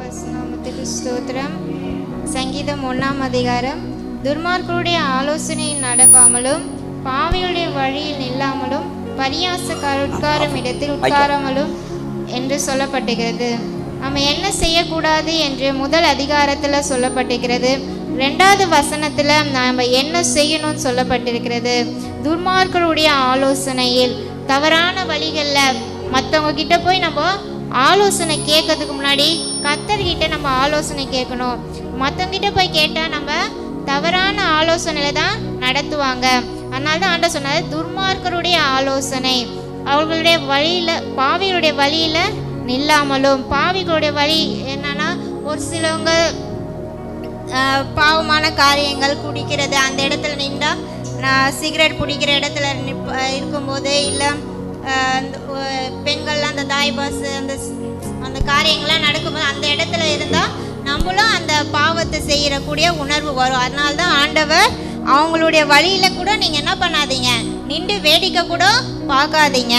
பசுநாமத்துக்கு ஸ்தோத்திரம். சங்கீதம் ஒன்றாம் அதிகாரம். துர்மார்க்கருடைய ஆலோசனையில் நடவாமலும் பாவியுடைய வழியில் நில்லாமலும் பரியாசக்கார உட்காரும் இடத்தில் உட்காராமலும் என்று சொல்லப்பட்டிருக்கிறது நம்ம என்ன செய்யக்கூடாது என்று முதல் அதிகாரத்தில் சொல்லப்பட்டிருக்கிறது ரெண்டாவது வசனத்தில் நாம் என்ன செய்யணும்னு சொல்லப்பட்டிருக்கிறது. துர்மார்க்கருடைய ஆலோசனையில் தவறான வழிகளில் மற்றவங்க கிட்ட போய் நம்ம ஆலோசனை கேட்கறதுக்கு முன்னாடி கத்தர்கிட்ட நம்ம ஆலோசனை கேட்கணும். மற்றவங்கிட்ட போய் கேட்டால் நம்ம தவறான ஆலோசனையில தான் நடத்துவாங்க. அதனால தான் ஆண்ட சொன்னது துர்மார்க்கருடைய ஆலோசனை. அவர்களுடைய வழியில் பாவிகளுடைய வழியில் நில்லாமலும். பாவிகளுடைய வழி என்னன்னா ஒரு சிலவங்க பாவமான காரியங்கள் குடிக்கிறது. அந்த இடத்துல நின்றா நான் சிகரெட் பிடிக்கிற இடத்துல நிப்ப இருக்கும்போது இல்லை பெண்கள் அந்த தாய் பாஸ் அந்த அந்த காரியங்கள்லாம் நடக்கும்போது அந்த இடத்துல இருந்தால் நம்மளும் அந்த பாவத்தை செய்யக்கூடிய உணர்வு வரும். அதனால தான் ஆண்டவர் அவங்களுடைய வழியில் கூட நீங்கள் என்ன பண்ணாதீங்க. நின்று வேடிக்கை கூட பார்க்காதீங்க.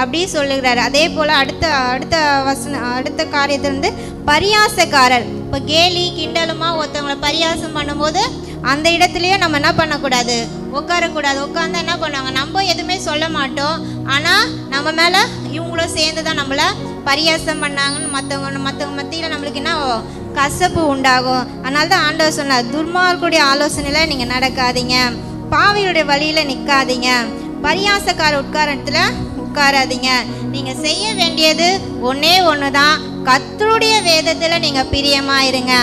அப்படி சொல்லுகிறாரு. அதே போல் அடுத்த அடுத்த வசன அடுத்த காரியத்துல வந்து பரியாசக்காரர். இப்போ கேலி கிண்டலுமா ஒருத்தவங்களை பரியாசம் பண்ணும்போது அந்த இடத்துலையும் நம்ம என்ன பண்ணக்கூடாது? உட்காரக்கூடாது. உட்காந்தா என்ன பண்ணுவாங்க? நம்ம எதுவுமே சொல்ல மாட்டோம். ஆனால் நம்ம மேலே இவங்களும் சேர்ந்து தான் நம்மளை பரியாசம் பண்ணாங்கன்னு மற்றவங்க மற்றவங்க மத்தியில் நம்மளுக்கு என்ன கசப்பு உண்டாகும். அதனால தான் ஆண்டவர் சொன்னார் துர்மார்க்குடைய ஆலோசனையில் நீங்கள் நடக்காதீங்க. பாவியுடைய வழியில் நிற்காதீங்க பரியாசக்கார உட்காரத்தில் உட்காராதீங்க. நீங்கள் செய்ய வேண்டியது ஒன்றே ஒன்று தான் கத்தருடைய வேதத்தில் நீங்கள் பிரியமாக இருங்க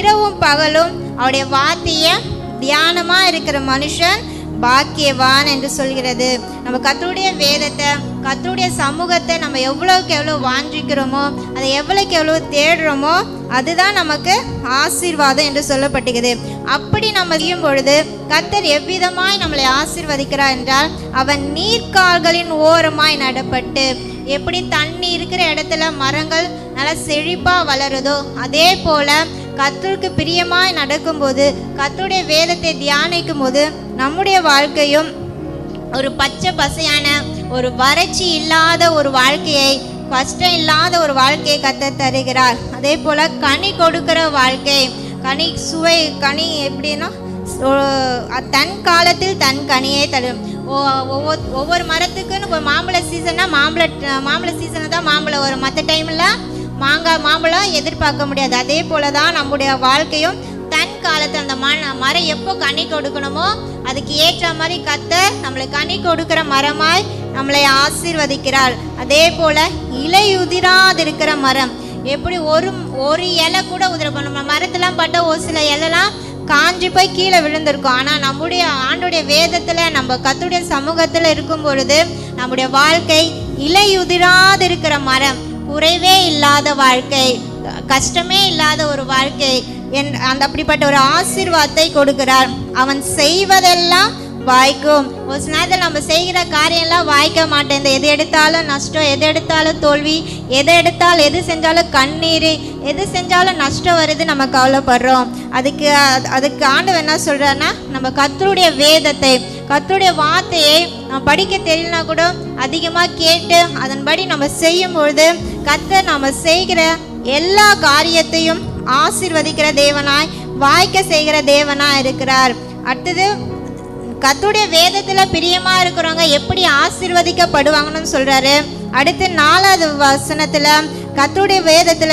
இரவும் பகலும் அவருடைய வார்த்தையை தியானமாக இருக்கிற மனுஷன் பாக்கியவான் என்று சொல்கிறது. நம்ம கத்தருடைய வேதத்தை கத்தருடைய சமூகத்தை நம்ம எவ்வளோக்கு எவ்வளோ வாஞ்சிக்கிறோமோ அதை எவ்வளோக்கு எவ்வளோ தேடுறோமோ அதுதான் நமக்கு ஆசீர்வாதம் என்று சொல்லப்பட்டுகிறது. அப்படி நம்ம செய்யும் பொழுது கத்தர் எவ்விதமாய் நம்மளை ஆசீர்வதிக்கிறார் என்றால் அவன் நீர்க்கால்களின் ஓரமாய் நடப்பட்டு எப்படி தண்ணி இருக்கிற இடத்துல மரங்கள் நல்லா செழிப்பாக வளருதோ அதே போல் கத்தருக்கு பிரியமாய் நடக்கும்போது கத்தருடைய வேதத்தை தியானிக்கும் போது நம்முடைய வாழ்க்கையும் ஒரு பச்சை பசையான ஒரு வறட்சி இல்லாத ஒரு வாழ்க்கையை கஷ்டம் இல்லாத ஒரு வாழ்க்கையை கத்த தருகிறார். அதே போல கனி கொடுக்கிற வாழ்க்கை கனி சுவை கனி எப்படின்னா தன் காலத்தில் தன் கனியை தரும். ஒவ்வொரு ஒவ்வொரு மரத்துக்குன்னு மாம்பழ சீசன்னா மாம்பழ மாம்பழ சீசனை தான் மாம்பழம் வரும். மற்ற டைமில் மாங்காய் மாம்பழம் எதிர்பார்க்க முடியாது. அதே போல தான் நம்முடைய வாழ்க்கையும் தன் காலத்தில் அந்த மண் மரம் எப்போ கனி கொடுக்கணுமோ அதுக்கு ஏற்ற மாதிரி கத்த நம்மளை கனி கொடுக்கிற மரமாய் நம்மளை ஆசீர்வதிக்கிறாள் அதே போல இலை உதிராதிருக்கிற மரம். எப்படி ஒரு ஒரு இலை கூட உதிர நம்ம மரத்தெல்லாம் பட்ட ஒரு சில இலைலாம் காஞ்சி போய் கீழே விழுந்திருக்கும். ஆனால் நம்முடைய ஆண்டுடைய வேதத்தில் நம்ம கத்துடைய சமூகத்தில் இருக்கும் பொழுது நம்முடைய வாழ்க்கை இலையுதிராதிருக்கிற மரம். குறைவே இல்லாத வாழ்க்கை கஷ்டமே இல்லாத ஒரு வாழ்க்கை என் அந்த அப்படிப்பட்ட ஒரு ஆசீர்வாதத்தை கொடுக்கிறார். அவன் செய்வதெல்லாம் வாய்க்கும். ஒரு சில நேரத்தில் நம்ம செய்கிற காரியம்லாம் வாய்க்க மாட்டேன். எது எடுத்தாலும் நஷ்டம் எது எடுத்தாலும் தோல்வி எது எடுத்தாலும் எது செஞ்சாலும் கண்ணீர் எது செஞ்சாலும் நஷ்டம் வருது நம்ம கவலைப்படுறோம். அதுக்கு அது- அதுக்கு ஆண்டு என்ன சொல்கிறாருன்னா நம்ம கத்தருடைய வேதத்தை கத்தருடைய வார்த்தையை நம்ம படிக்க தெரியலனா கூட அதிகமாக கேட்டு அதன்படி நம்ம செய்யும் பொழுது கத்தர் நாம் செய்கிற எல்லா காரியத்தையும் ஆசிர்வதிக்கிற தேவனாய் வாய்க்க செய்கிற தேவனாய் இருக்கிறார். அடுத்தது கத்துடைய வேதத்துல பிரியமா இருக்கிறவங்க எப்படி ஆசிர்வதிக்கப்படுவாங்கன்னு சொல்றாரு. அடுத்து நாலாவது வசனத்துல கத்துடைய வேதத்துல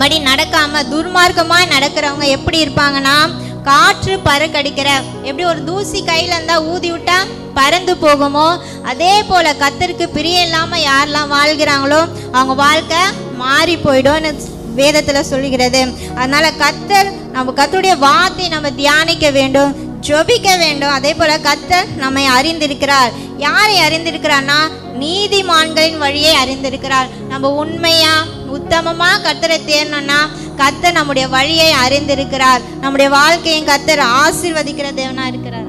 படி நடக்காம துர்மார்க்கமாய் நடக்கிறவங்க எப்படி இருப்பாங்கன்னா காற்று பறக்கடிக்கிற. எப்படி ஒரு தூசி கையில இருந்தா ஊதி விட்டா பறந்து போகுமோ? அதே போல கத்தருக்கு பிரியம் இல்லாம யாரெல்லாம் வாழ்கிறாங்களோ அவங்க வாழ்க்கை மாறி போயிடும்னு வேதத்துல சொல்லுகிறது. அதனால கத்தர் நம்ம கத்தருடைய வார்த்தை நம்ம தியானிக்க வேண்டும் ஜொபிக்க வேண்டும். அதே போல கத்தர் நம்மை அறிந்திருக்கிறார். யாரை அறிந்திருக்கிறார்னா நீதிமான்களின் வழியை அறிந்திருக்கிறார். நம்ம உண்மையா உத்தமமாக கத்தரை தேடணும்னா கத்தர் நம்முடைய வழியை அறிந்திருக்கிறார். நம்முடைய வாழ்க்கையும் கத்தர் ஆசீர்வதிக்கிற தேவனா இருக்கிறார்.